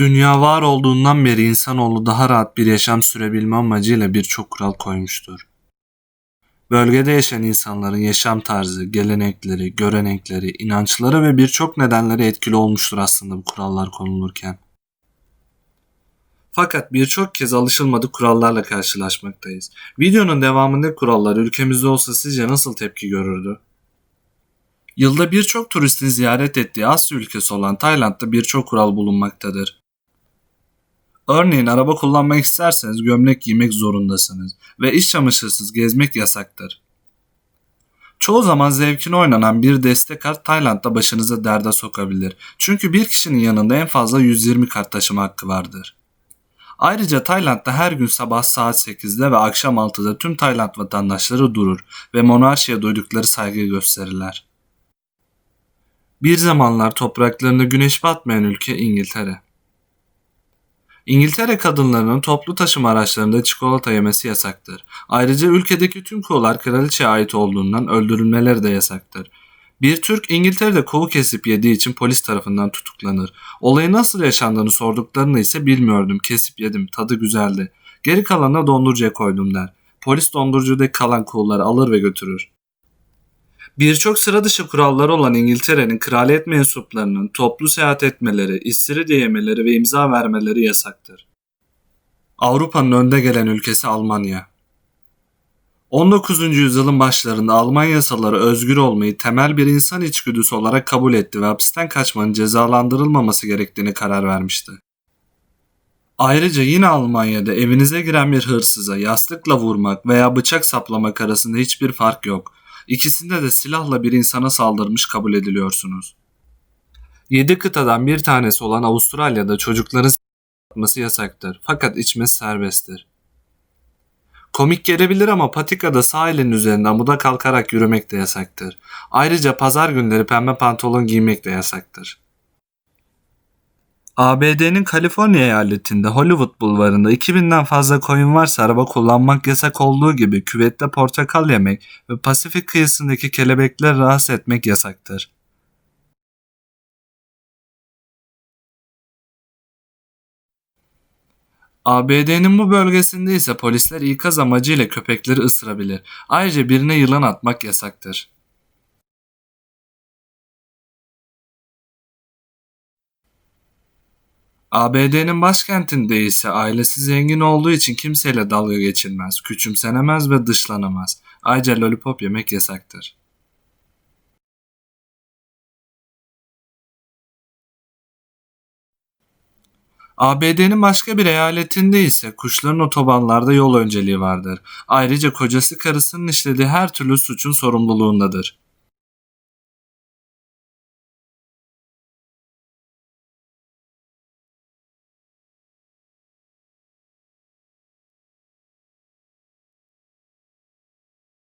Dünya var olduğundan beri insanoğlu daha rahat bir yaşam sürebilme amacıyla birçok kural koymuştur. Bölgede yaşayan insanların yaşam tarzı, gelenekleri, görenekleri, inançları ve birçok nedenleri etkili olmuştur aslında bu kurallar konulurken. Fakat birçok kez alışılmadık kurallarla karşılaşmaktayız. Videonun devamında kurallar ülkemizde olsa sizce nasıl tepki görürdü? Yılda birçok turistin ziyaret ettiği Asya ülkesi olan Tayland'da birçok kural bulunmaktadır. Örneğin araba kullanmak isterseniz gömlek giymek zorundasınız ve iş çamaşırsız gezmek yasaktır. Çoğu zaman zevkine oynanan bir destek kart Tayland'da başınıza derde sokabilir. Çünkü bir kişinin yanında en fazla 120 kart taşıma hakkı vardır. Ayrıca Tayland'da her gün sabah saat 8'de ve akşam 6'da tüm Tayland vatandaşları durur ve monarşiye duydukları saygı gösterirler. Bir zamanlar topraklarında güneş batmayan ülke İngiltere. İngiltere kadınlarının toplu taşıma araçlarında çikolata yemesi yasaktır. Ayrıca ülkedeki tüm kuğular kraliçeye ait olduğundan öldürülmeleri de yasaktır. Bir Türk İngiltere'de kuğu kesip yediği için polis tarafından tutuklanır. Olayı nasıl yaşandığını sorduklarını ise bilmiyordum. Kesip yedim. Tadı güzeldi. Geri kalanına dondurucuya koydum der. Polis dondurucudaki kalan kuğuları alır ve götürür. Birçok sıra dışı kuralları olan İngiltere'nin kraliyet mensuplarının toplu seyahat etmeleri, istiridye yemeleri ve imza vermeleri yasaktır. Avrupa'nın önde gelen ülkesi Almanya. 19. yüzyılın başlarında Alman yasaları özgür olmayı temel bir insan içgüdüsü olarak kabul etti ve hapisten kaçmanın cezalandırılmaması gerektiğini karar vermişti. Ayrıca yine Almanya'da evinize giren bir hırsıza yastıkla vurmak veya bıçak saplamak arasında hiçbir fark yok. İkisinde de silahla bir insana saldırmış kabul ediliyorsunuz. 7 kıtadan bir tanesi olan Avustralya'da çocukların atması yasaktır fakat içmesi serbesttir. Komik gelebilir ama patikada sağ elin üzerinde amuda kalkarak yürümek de yasaktır. Ayrıca pazar günleri pembe pantolon giymek de yasaktır. ABD'nin Kaliforniya eyaletinde Hollywood bulvarında 2000'den fazla koyun varsa araba kullanmak yasak olduğu gibi küvette portakal yemek ve Pasifik kıyısındaki kelebekler rahatsız etmek yasaktır. ABD'nin bu bölgesinde ise polisler ikaz amacıyla köpekleri ısırabilir. Ayrıca birine yılan atmak yasaktır. ABD'nin başkentinde ise ailesi zengin olduğu için kimseyle dalga geçilmez, küçümsenemez ve dışlanamaz. Ayrıca lollipop yemek yasaktır. ABD'nin başka bir eyaletinde ise kuşların otobanlarda yol önceliği vardır. Ayrıca kocası karısının işlediği her türlü suçun sorumluluğundadır.